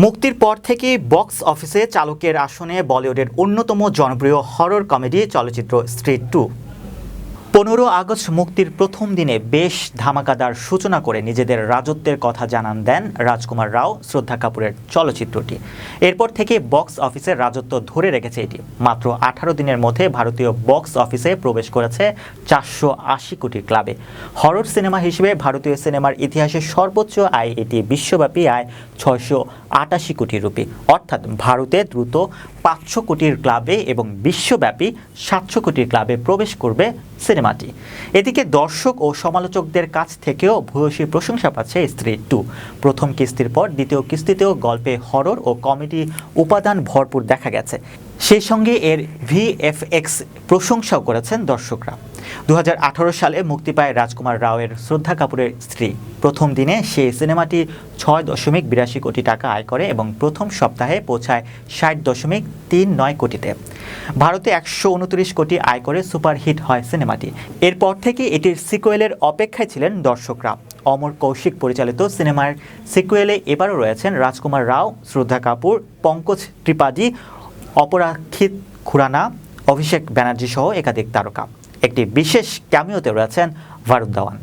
মুক্তির পর থেকে বক্স অফিসে চালকের আসনে বলিউডের অন্যতম জনপ্রিয় হরর কমেডি চলচ্চিত্র স্ট্রিট টু পনেরো আগস্ট মুক্তির প্রথম দিনে বেশ ধামাকাদার সূচনা করে নিজেদের রাজত্বের কথা জানান দেন রাজকুমার রাও শ্রদ্ধা কাপুরের চলচ্চিত্রটি। এরপর থেকে বক্স অফিসের রাজত্ব ধরে রেখেছে এটি। মাত্র আঠারো দিনের মধ্যে ভারতীয় বক্স অফিসে প্রবেশ করেছে চারশো আশি কোটি ক্লাবে। হরর সিনেমা হিসেবে ভারতীয় সিনেমার ইতিহাসে সর্বোচ্চ আয় এটি, বিশ্বব্যাপী আয় ছয়শো আটাশি কোটি রুপি। অর্থাৎ ভারতে দ্রুত পাঁচশো কোটির ক্লাবে এবং বিশ্বব্যাপী সাতশো কোটির ক্লাবে প্রবেশ করবে সিনেমাটি। এদিকে দর্শক ও সমালোচকদের কাছ থেকেও ভূয়সী প্রশংসা পাচ্ছে স্ত্রী টু। প্রথম কিস্তির পর দ্বিতীয় কিস্তিতেও গল্পে হরর ও কমেডি উপাদান ভরপুর দেখা গেছে। সেই সঙ্গে এর ভিএফএক্স প্রশংসাও করেছেন দর্শকরা। দু হাজার আঠারো সালে মুক্তি পায় রাজকুমার রাওয়ের শ্রদ্ধা কাপুরের স্ত্রী। প্রথম দিনে সেই সিনেমাটি ছয় দশমিক বিরাশি কোটি টাকা আয় করে এবং প্রথম সপ্তাহে পৌঁছায় ষাট দশমিক তিন নয় কোটিতে। ভারতে একশো উনত্রিশ কোটি আয় করে সুপারহিট হয় সিনেমাটি। এরপর থেকে এটির সিকুয়েলের অপেক্ষায় ছিলেন দর্শকরা। অমর কৌশিক পরিচালিত সিনেমার সিকুয়েলে এবারও রয়েছেন রাজকুমার রাও, শ্রদ্ধা কাপুর, পঙ্কজ ত্রিপাঠী, অপরাক্ষিত খুরানা, অভিষেক ব্যানার্জি সহ একাধিক তারকা। একটি বিশেষ ক্যামিওতে রয়েছেন ভারুদ দাওয়ান